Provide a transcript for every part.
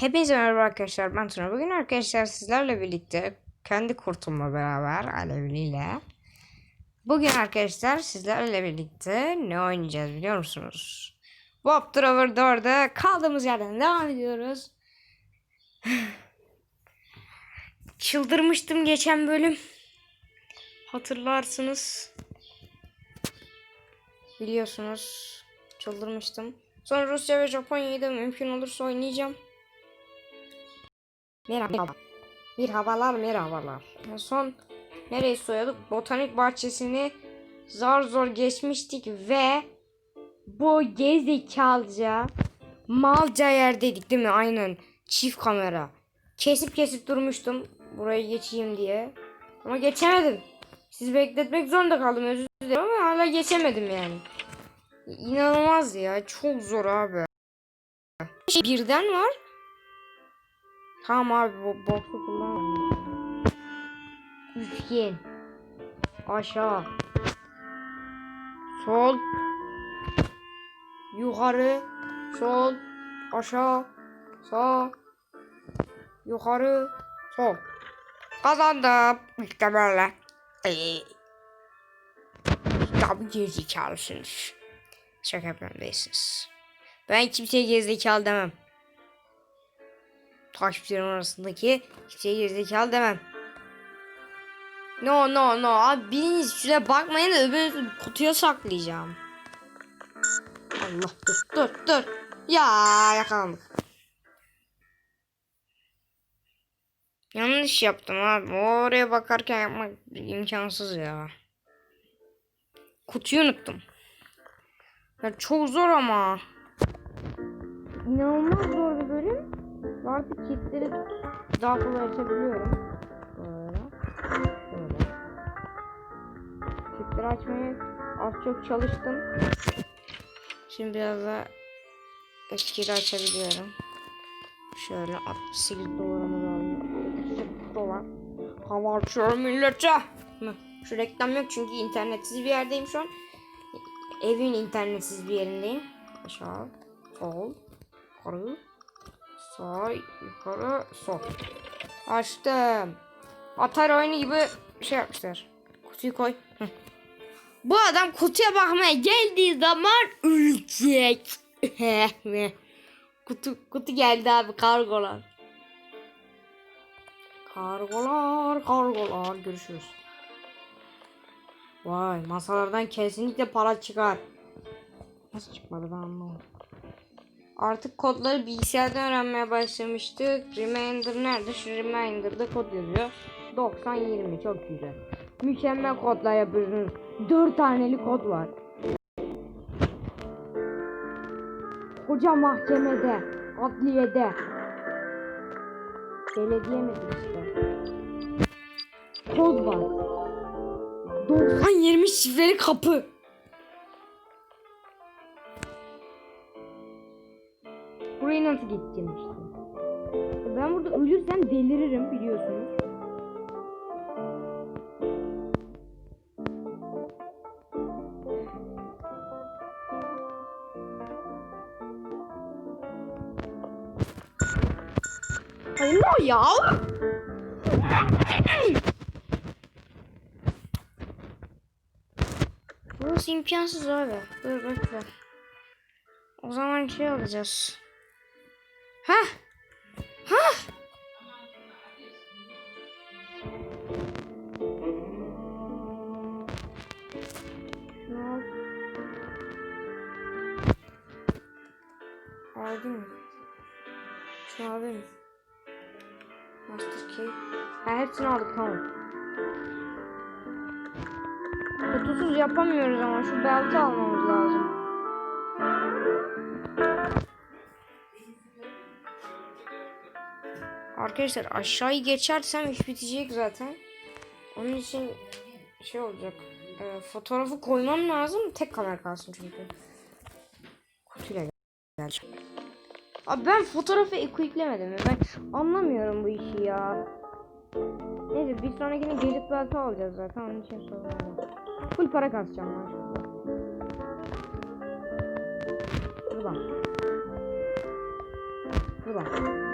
Hepinize merhaba arkadaşlar. Ben Tuna. Bugün arkadaşlar sizlerle birlikte kendi kurtumla beraber Alevli'yle Bugün arkadaşlar sizlerle birlikte ne oynayacağız biliyor musunuz? Bob Drover 4'e kaldığımız yerden devam ediyoruz. Çıldırmıştım geçen bölüm. Hatırlarsınız. Biliyorsunuz. Çıldırmıştım. Sonra Rusya ve Japonya'yı da mümkün olursa oynayacağım. Merhaba. Merhabalar merhabalar. Son nereyi soyuyorduk? Botanik bahçesini zar zor geçmiştik ve bu gerizekalıca malca yerdeydik değil mi? Aynen. Çift kamera. Kesip kesip durmuştum. Buraya geçeyim diye. Ama geçemedim. Sizi bekletmek zorunda kaldım özür dilerim ama hala geçemedim yani. İnanılmaz ya. Çok zor abi. Birden var. Tamam abi bu boku kullanmıyorum. Üçgen. Aşağı. Sol. Yukarı. Sol. Aşağı. Sağ. Yukarı. Sol. Kazandım. Böyle. Ee, Tabii gerizekalısınız. Şaka yapıyorum değilsiniz. Ben kimseye gerizekalı demem takipçilerim arasındaki kimseye gerizekalı demem. No no no abi biriniz şuraya bakmayın da öbür kutuya saklayacağım. Allah dur dur dur. Ya yakalandık. Yanlış yaptım abi. Oraya bakarken yapmak imkansız ya. Kutuyu unuttum. Ya çok zor ama. İnanılmaz zor bir bölüm. Artık kilitleri daha kolay açabiliyorum. Böyle. Böyle. Kilitleri açmaya az çok çalıştım. Şimdi biraz da eskiyle açabiliyorum. Şöyle 68 dolarımız. 68 dolar. Hava millete. Şu reklam yok çünkü internetsiz bir yerdeyim şu an. Evin internetsiz bir yerindeyim. Aşağı, sol, yukarı, Sağ, yukarı, sol. Açtım. Atari oyunu gibi şey yapmışlar. Kutuyu koy. Bu adam kutuya bakmaya geldiği zaman ölecek. kutu, kutu geldi abi kargolar. Kargolar, kargolar. Görüşürüz. Vay masalardan kesinlikle para çıkar. Nasıl çıkmadı ben anlamadım. Artık kodları bilgisayardan öğrenmeye başlamıştık. Reminder nerede? Şu Reminder'da kod yazıyor. 90-20 çok güzel. Mükemmel kodlar yapıyorsunuz. 4 taneli kod var. Koca mahkemede, adliyede. Belediye mi işte? Kod var. 90-20 şifreli kapı. Buraya nasıl gideceğim işte. Ben burada ölürsem deliririm biliyorsunuz. Hayır o ya. Burası imkansız abi. Dur bekle. O zaman şey alacağız. Ha? Ha? Aldın mı? Şunu aldın mı? Master key. Ha, hepsini aldık tamam. Kutusuz yapamıyoruz ama şu belti almamız Arkadaşlar aşağıyı geçersem iş bitecek zaten. Onun için şey olacak. E, fotoğrafı koymam lazım. Tek kamera kalsın çünkü. Kutuyla geleceğim. Abi ben fotoğrafı equiplemedim. Ben anlamıyorum bu işi ya. Neyse bir sonrakine gelip belki alacağız zaten. Onun için sorun. Full para kasacağım ben şurada. Buradan. Buradan.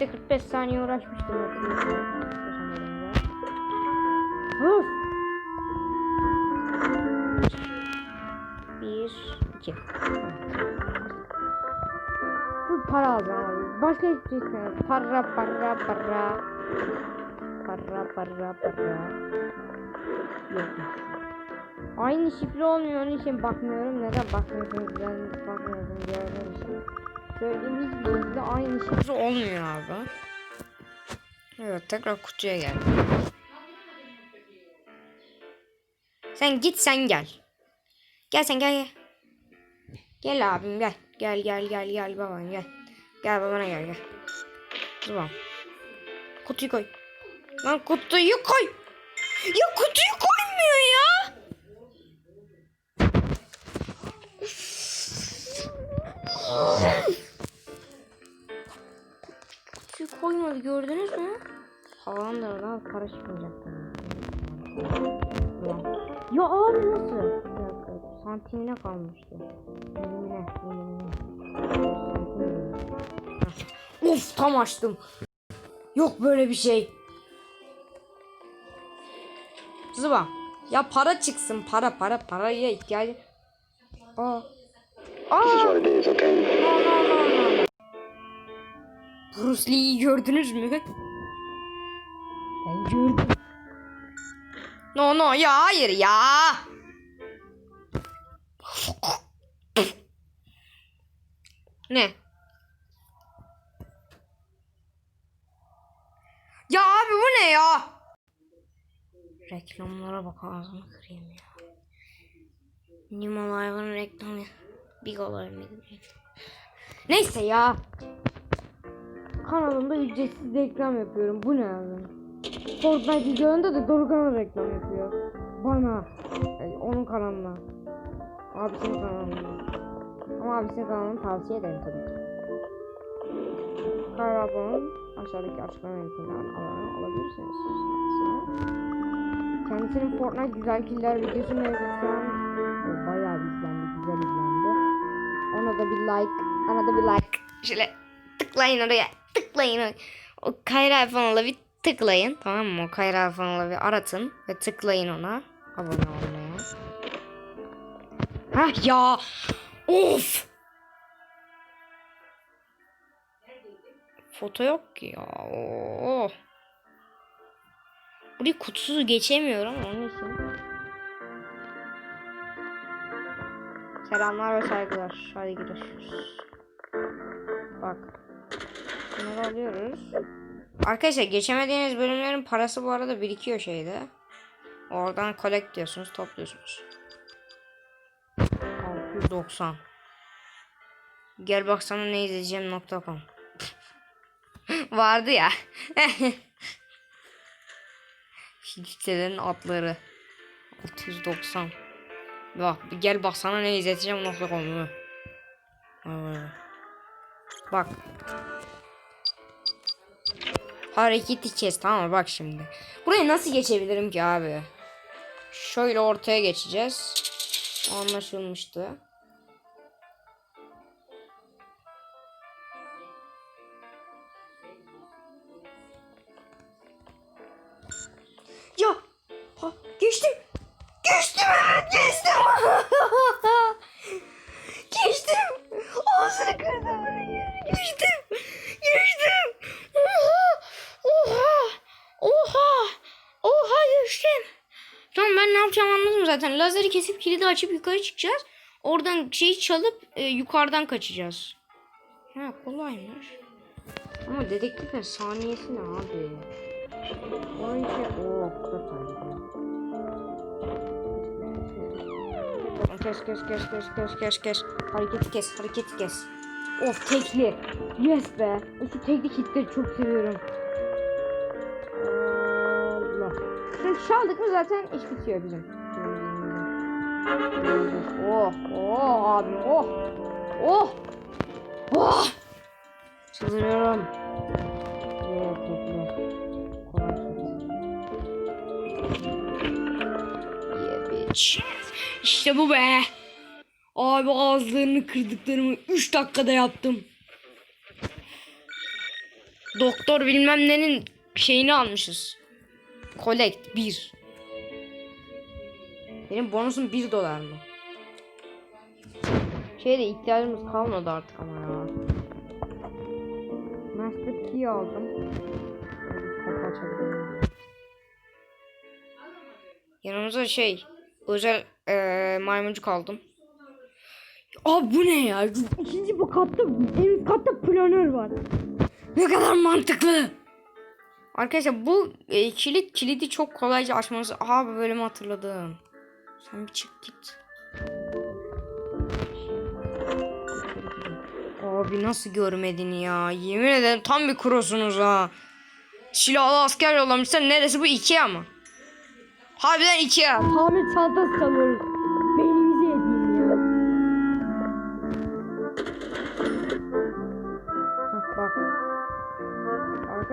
İşte 45 saniye uğraşmıştım. Uf. Bir, iki. Full para alacağım abi. Başka hiçbir şey istemiyorum. Para, para, para. Para, para, para. Yok. Aynı şifre olmuyor onun için bakmıyorum. Neden bakmıyorsunuz? Ben bakmıyorum diğerler için. Söylediğim hiçbir şekilde aynı şifre olmuyor abi. Evet tekrar kutuya gel. Sen git sen gel. Gel sen gel gel. Gel abim gel. Gel gel gel gel baban gel. Gel babana gel gel. Tamam. Kutuyu koy. Lan kutuyu koy. Ya kutuyu koymuyor ya. Kutuyu koymadı gördünüz mü? Havalandır lan para çıkmayacak. Ya abi nasıl? Bir dakika, santimine kalmıştı. Milimine, milimine. Of tam açtım. Yok böyle bir şey. Zıba. Ya para çıksın para para paraya ihtiyacı. Aa. This is Aa. Bruce Lee'yi gördünüz mü? Ben gördüm. No no ya hayır ya. Ne? Ya abi bu ne ya? Reklamlara bak ağzımı kırayım ya. Animal hayvanın reklamı. Big olayım Neyse ya. Kanalımda ücretsiz reklam yapıyorum. Bu ne abi? Fortnite videolarında da Dorukhan reklam yapıyor. Bana. Yani onun kanalına. Abisinin kanalına. Ama abisinin kanalını tavsiye ederim tabii ki. Kayra abonun aşağıdaki açıklama linkinden abone olabilirsiniz. Kendisinin Fortnite güzel killer videosu mevcut şu an. e, Bayağı izlendi, güzel izlendi. Ona da bir like, ona da bir like. Şöyle tıklayın oraya, tıklayın. O Kayra Alfan'la bir tıklayın tamam mı? O Kayra Alfan'la bir aratın ve tıklayın ona. Abone olmaya. Hah ya. Of. Foto yok ki ya. Oo. Burayı kutusuz geçemiyorum onun için. Selamlar ve saygılar. Hadi görüşürüz. Bak. Bunları alıyoruz. Arkadaşlar geçemediğiniz bölümlerin parası bu arada birikiyor şeyde. Oradan collect diyorsunuz, topluyorsunuz. 690. Gel baksana ne izleyeceğim nokta.com Vardı ya. Sitelerin adları. 690. Bak gel baksana ne izleteceğim nokta.com'u. Bak. Hareketi kes tamam mı? Bak şimdi. Buraya nasıl geçebilirim ki abi? Şöyle ortaya geçeceğiz. Anlaşılmıştı. Geçtim. Tamam ben ne yapacağım anladım zaten. Lazeri kesip kilidi açıp yukarı çıkacağız. Oradan şeyi çalıp e, yukarıdan kaçacağız. Ha kolaymış. Ama dedektifin saniyesi ne abi? İçin o Kes kes kes kes kes kes kes. Hareketi kes hareketi kes. Of tekli. Yes be. Şu tekli hitleri çok seviyorum. Şunu çaldık mı zaten iş bitiyor bizim. Oh oh abi oh. Oh. Oh. Çıldırıyorum. Yeah bitch. İşte bu be. Abi ağızlarını kırdıklarımı 3 dakikada yaptım. doktor bilmem nenin şeyini almışız. Collect 1. Benim bonusum 1 dolar mı? Şeye de ihtiyacımız kalmadı artık ama ya. Master key aldım. Yanımıza şey özel eee maymuncuk aldım. Aa bu ne ya? İkinci bu katta en üst katta planör var. Ne kadar mantıklı. Arkadaşlar bu e, kilit kilidi çok kolayca açmanız. Aha bu bölümü hatırladım. Sen bir çık git. Abi nasıl görmedin ya? Yemin ederim tam bir kurosunuz ha. Silahlı asker yollamışlar. Neresi bu? Ikea mı? Harbiden Ikea. Tamir çantası çalıyoruz.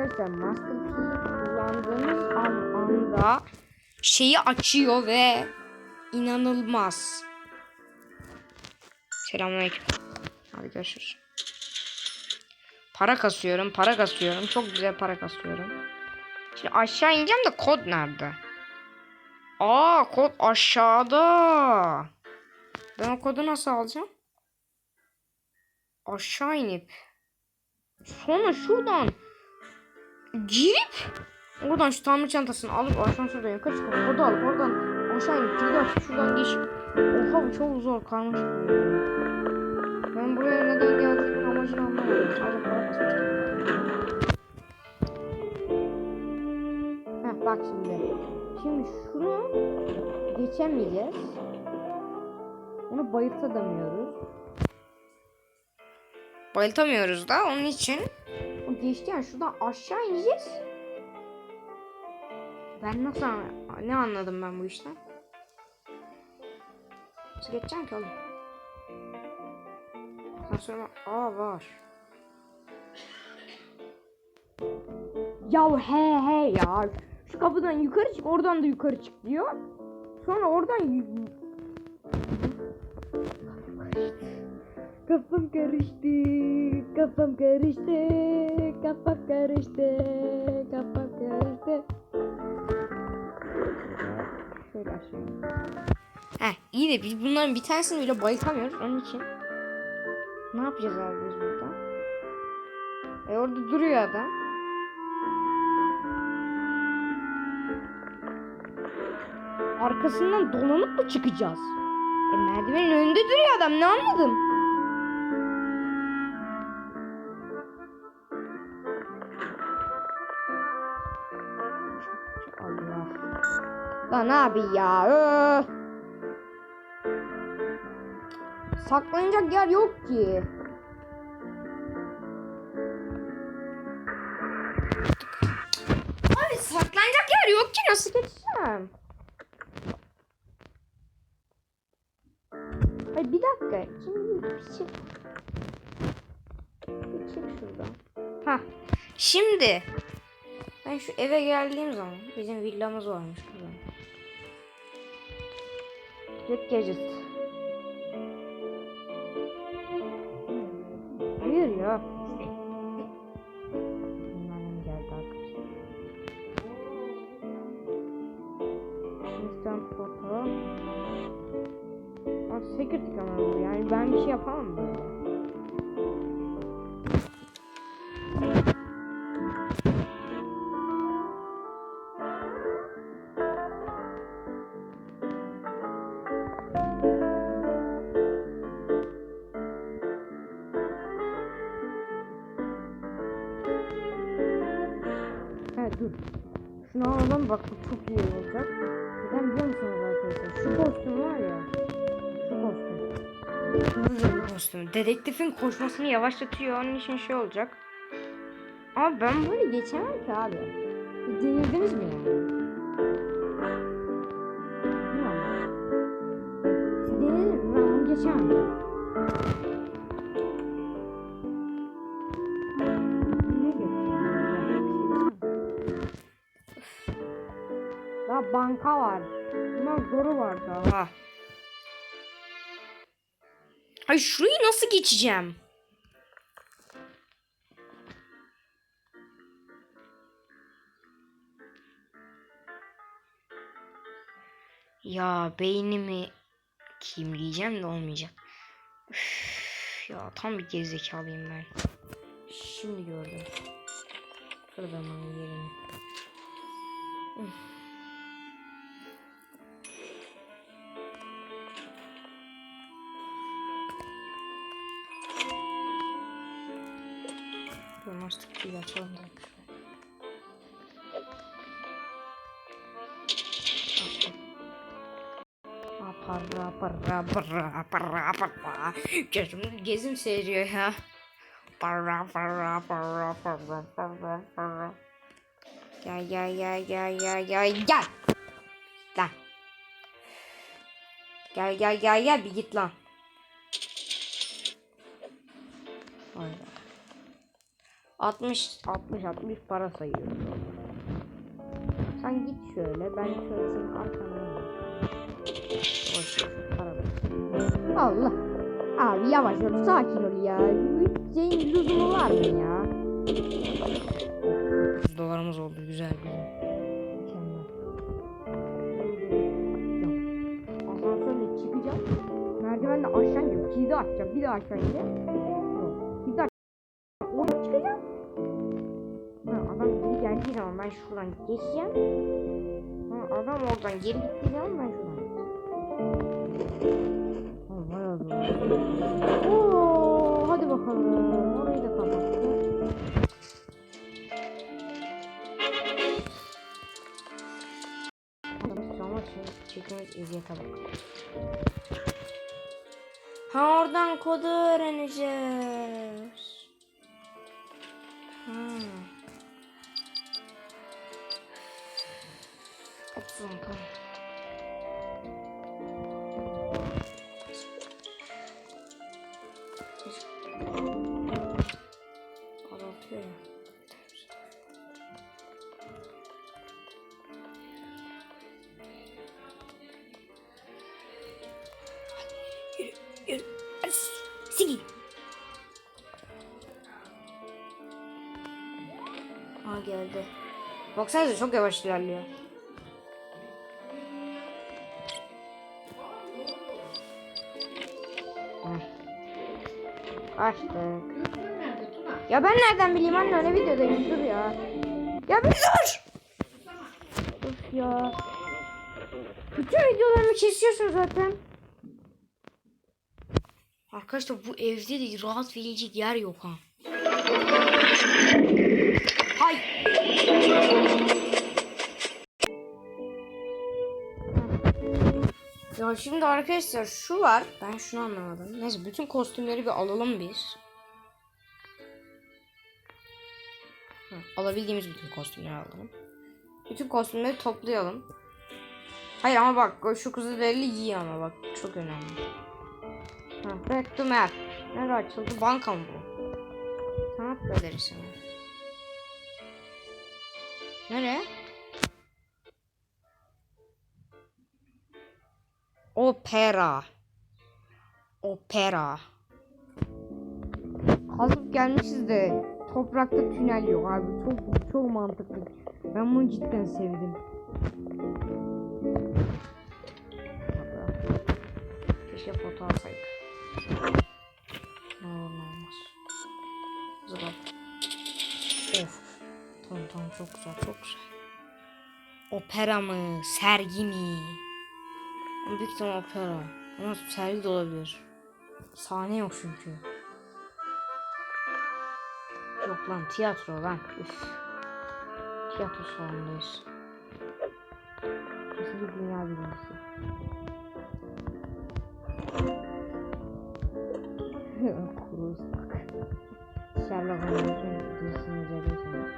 Arkadaşlar Master kullandığımız an, anda şeyi açıyor ve inanılmaz. Selamünaleyküm. Hadi görüşürüz. Para kasıyorum, para kasıyorum. Çok güzel para kasıyorum. Şimdi aşağı ineceğim de kod nerede? Aa kod aşağıda. Ben o kodu nasıl alacağım? Aşağı inip Sonra şuradan girip oradan şu tamir çantasını alıp asansörden yukarı çıkıp kodu alıp oradan aşağı inip açıp şuradan geçip Oha bu çok zor karmaşık. Ben buraya neden geldiğimin amacını anlamadım. Sadece para. Heh bak şimdi. Şimdi şunu geçemeyeceğiz. Onu bayıltamıyoruz. Bayıltamıyoruz da onun için. Geçti şuradan aşağı ineceğiz. Ben nasıl ne anladım ben bu işten? Nasıl geçeceğim ki oğlum? Sonra aa var. Ya he he ya. Şu kapıdan yukarı çık oradan da yukarı çık diyor. Sonra oradan Kafam karıştı, kafam karıştı, kafam karıştı, kafam karıştı. Şöyle aşağı. Heh iyi de biz bunların bir tanesini bile bayıltamıyoruz onun için. Ne yapacağız abi biz burada? E orada duruyor adam. Arkasından dolanıp mı çıkacağız? E merdivenin önünde duruyor adam ne anladım? Lan abi ya. öf. Saklanacak yer yok ki. Abi saklanacak yer yok ki nasıl geçeceğim? Ay bir dakika. Şimdi bir çık. Bir çık şuradan. Hah. Şimdi ben şu eve geldiğim zaman bizim villamız varmış Get gadget. Hayır ya. Dedektifin koşmasını yavaşlatıyor. Onun için şey olacak. Ama ben böyle geçemem ki abi. Bir Denirdiniz mi yani? Mi? Ben bunu geçemem. Daha banka var. Bunlar zoru var daha. Ay şurayı nasıl geçeceğim? Ya beynimi kim diyeceğim de olmayacak. Üf, ya tam bir gerizekalıyım ben. Şimdi gördüm. Kırdım yerini. Üf. Yılmazlık bir açalım da. Parra parra parra. Gözüm gezim seriyor ya. Parra parra parra parra parra parra. Gel gel gel gel gel gel gel. Lan. Gel gel gel gel bir git lan. 60 60 60 para sayıyorum. Sen git şöyle ben şöyle senin ver. Allah. Abi yavaş ol sakin ol ya. Şeyin lüzumu var mı ya? Dolarımız oldu güzel güzel. Asansörle çıkacağım. Merdivenle aşağı ineceğim. Kilidi açacağım. Bir daha aşağı ineceğim. Ben şuradan geçeceğim. Ha, adam oradan geri gittiği zaman ben şuradan zor. Oo, hadi bakalım. Orayı da kapattık. Adamız ama çektiğimiz eziyete bak. Ha oradan kodu öğreneceğiz. Azaltıyor ya. Yürü. Hadi Sigi. Aa geldi. Baksanıza çok yavaş ilerliyor. Heh. Açtık. Ya ben nereden bileyim anne öyle videodayım dur ya. Ya bir dur. Uf ya. Bütün videolarımı kesiyorsun zaten. Arkadaşlar bu evde de rahat verilecek yer yok ha. Hay. Ya şimdi arkadaşlar şu var. Ben şunu anlamadım. Neyse bütün kostümleri bir alalım biz. Hı, alabildiğimiz bütün kostümleri alalım. Bütün kostümleri toplayalım. Hayır ama bak şu kızılderili iyi ama bak çok önemli. Ha, back to map. Nerede açıldı? Banka mı bu? Sanat galerisi mi? Nere? Opera. Opera. Kazıp gelmişiz de toprakta tünel yok abi. Çok çok mantıklı. Ben bunu cidden sevdim. Keşke foto alsaydık. Olmaz. Zıbap. Of. Tamam tamam çok güzel çok güzel. Opera mı? Sergi mi? Büyük ihtimal opera. Ama sergi de olabilir. Sahne yok çünkü. Yok lan tiyatro lan. Üf. Tiyatro salonundayız. Kesinlikle dünya birincisi. Kuruz bak. Sherlock Holmes'un dizisini izlediyseniz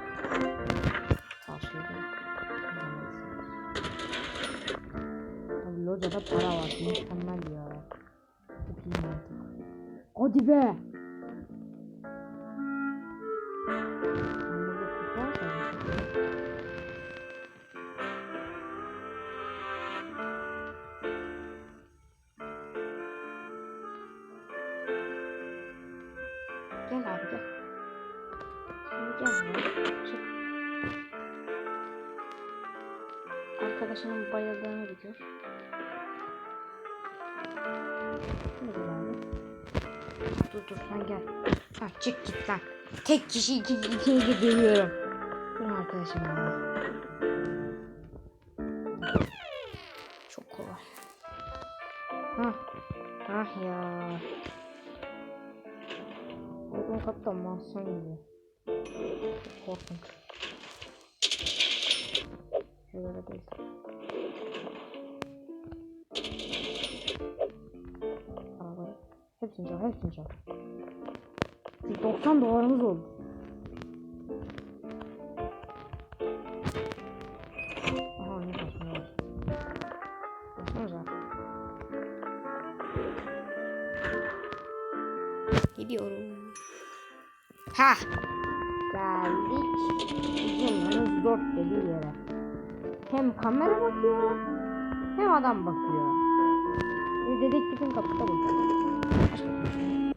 tavsiye. Abi locada para var. Mükemmel ya. Çok iyi mantık. Hadi be. Arkadaşımın bayıldığını gidiyor. Dur dur sen gel. Ha, çık git lan. Tek kişi iki ikinizi iki, geliyorum. Benim arkadaşım var. Çok kolay. Ha. Ah ya. Uygun katta mansiyon gibi. Korkunç. Şöyle değil. Arabayı. Hepsini çal, hepsini çal. 90 dolarımız oldu. Ne saçma var. Baksanıza. Gidiyorum. Ha! Geldik. Bunların zor dediği yere. Hem kamera bakıyor, hem adam bakıyor. Ve dedektifin kapısı da burada. Aç bakayım.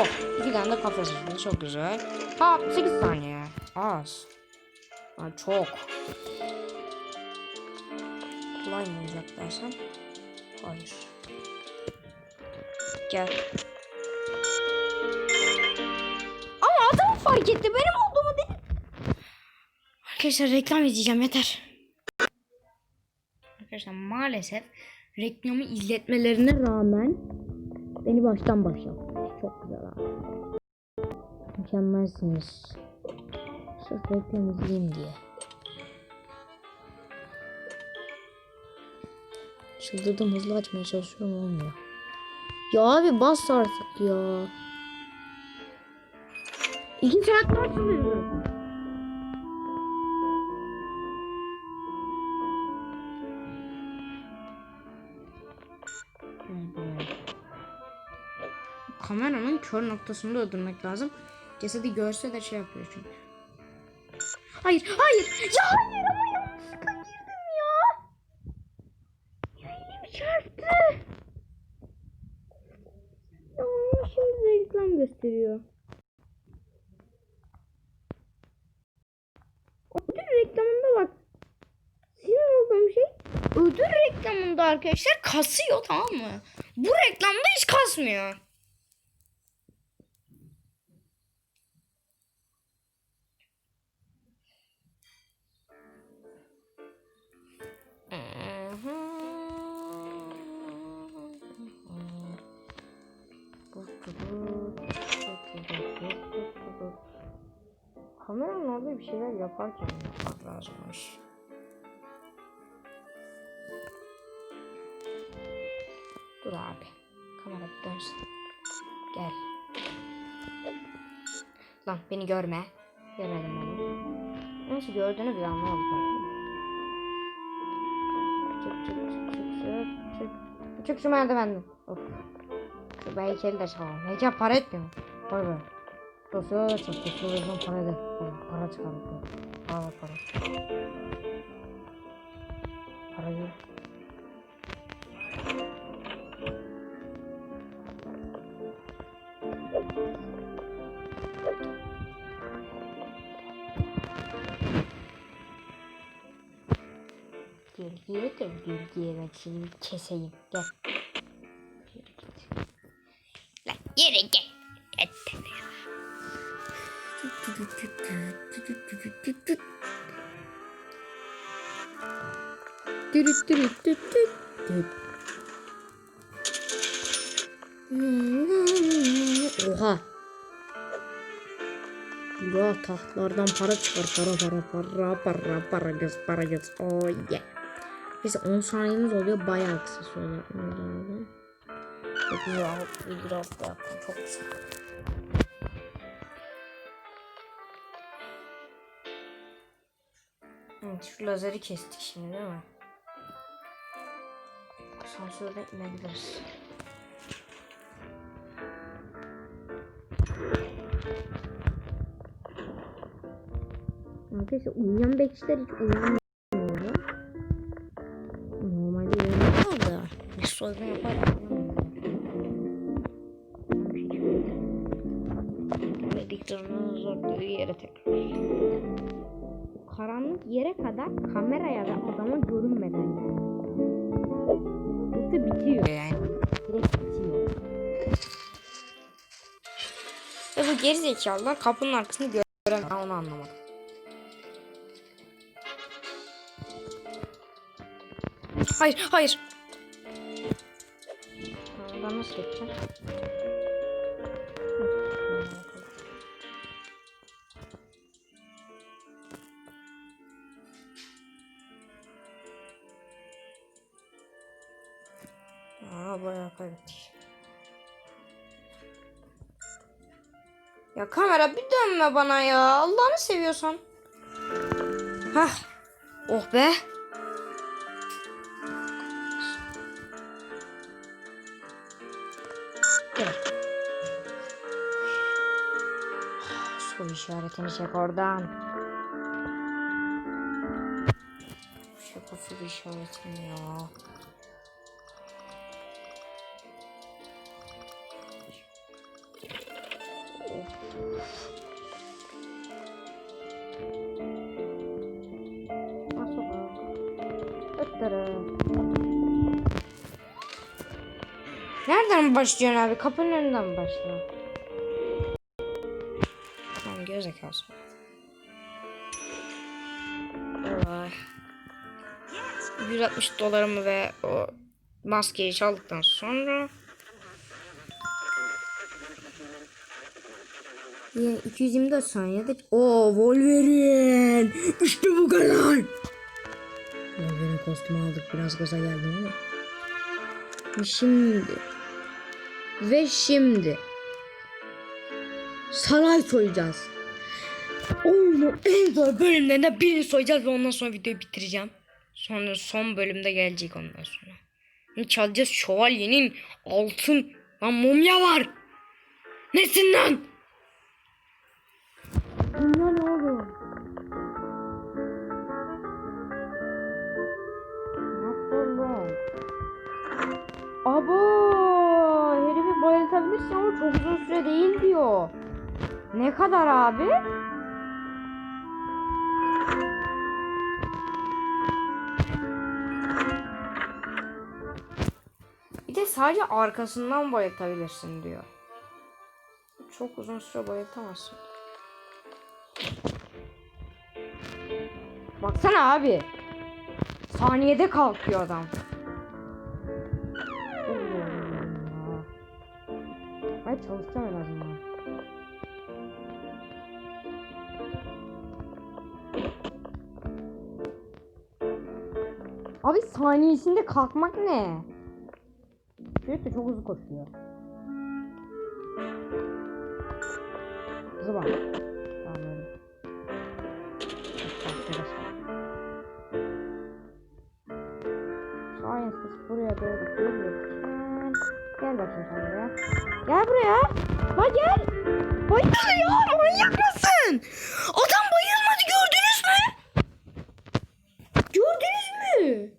Oh, iki tane de kafes açıldı. Çok güzel. Ha, 8 saniye. Az. Ha, çok. Kolay mı olacak dersen? Hayır. Gel. Ama adam fark etti. Benim. Arkadaşlar reklam izleyeceğim yeter. Arkadaşlar maalesef reklamı izletmelerine rağmen beni baştan başlatmış. Çok güzel abi. Mükemmelsiniz. Sırf reklam izleyeyim diye. Çıldırdım hızlı açmaya çalışıyorum olmuyor. Ya abi bas artık ya. İki saat var Kameranın kör noktasında öldürmek lazım. Cesedi görse de şey yapıyor çünkü. Hayır, hayır. Ya hayır ama yanlışlıkla girdim ya. Ya elim çarptı. Ya şimdi reklam gösteriyor. Ödül reklamında bak. Sinir olduğum şey ödül reklamında arkadaşlar kasıyor tamam mı? Bu reklamda hiç kasmıyor. Şeyler yaparken yapmak lazımmış. Dur abi. Kamera bir dönsün. Gel. Lan beni görme. Görmedim beni. Nasıl gördüğünü bile anlamadım. Çık çık çık çık çık çık. Çık şu merdivenden. Of. Şu heykeli de çalalım. Heykel para etmiyor. Koy böyle. Dosya da çok dosya o yüzden para eder. Para çıkardık. Para para. Para yok. Gölgeye de gölgeye ben seni bir keseyim. Gel. Oha. Ya tahtlardan para çıkar. Para para para para para göz para göz. Oh yeah. Neyse 10 saniyemiz oluyor. Bayağı kısa lazım. Çok güzel. Bir hafta yaptım. Çok güzel. Evet şu lazeri kestik şimdi değil mi? Asansörde inebiliriz. Arkadaşlar uyuyan bekçiler hiç uyanmıyor. Normalde uyanıyor da. Bir soygun yapar. Prediktorunun zorluğu yere tekrar. Karanlık yere kadar kameraya ve adama görünmeden yani. Gerizekalılar kapının arkasını göremiyor. Ben onu anlamadım. Hayır, hayır. Ha, Ben nasıl geçeceğim? Aa bayağı kaybettik. Ya kamera bir dönme bana ya. Allah'ını seviyorsan. Hah. Oh be. Soru işaretini çek oradan. O soru işaretini ya. Nereden başlıyorsun abi? Kapının önünden mi başlıyor? Tamam gerizekalısı. Vay. 160 dolarımı ve o maskeyi çaldıktan sonra Yine 224 saniyede o Wolverine işte bu kadar Wolverine kostümü aldık biraz gaza geldim ama şimdi ve şimdi saray soyacağız Oyunun en zor bölümlerinden birini soyacağız ve ondan sonra videoyu bitireceğim. Sonra son bölümde gelecek ondan sonra. Şimdi Çalacağız şövalyenin altın lan mumya var. Nesin lan? Dünya ne oğlum? Süre değil diyor. Ne kadar abi? Bir de sadece arkasından bayıltabilirsin diyor. Çok uzun süre bayıltamazsın. Baksana abi. Saniyede kalkıyor adam. Çalışacağım en azından. Abi saniyesinde kalkmak ne? Çocuk çok hızlı koşuyor. Hızlı bak. Tamam öyle. Arkadaşlar. Science buraya doğru geliyorken Gel bakayım sen buraya. Gel buraya. La gel. Bayıldı ya. Manyak mısın? Adam bayılmadı gördünüz mü? Gördünüz mü?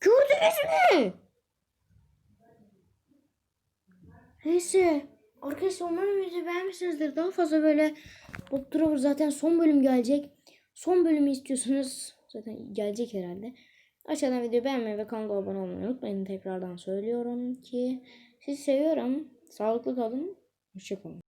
Gördünüz mü? Neyse. Arkadaşlar umarım videoyu beğenmişsinizdir. Daha fazla böyle Drover zaten son bölüm gelecek. Son bölümü istiyorsanız zaten gelecek herhalde. Aşağıdan videoyu beğenmeyi ve kanala abone olmayı unutmayın. Tekrardan söylüyorum ki sizi seviyorum. Sağlıklı kalın. Hoşçakalın.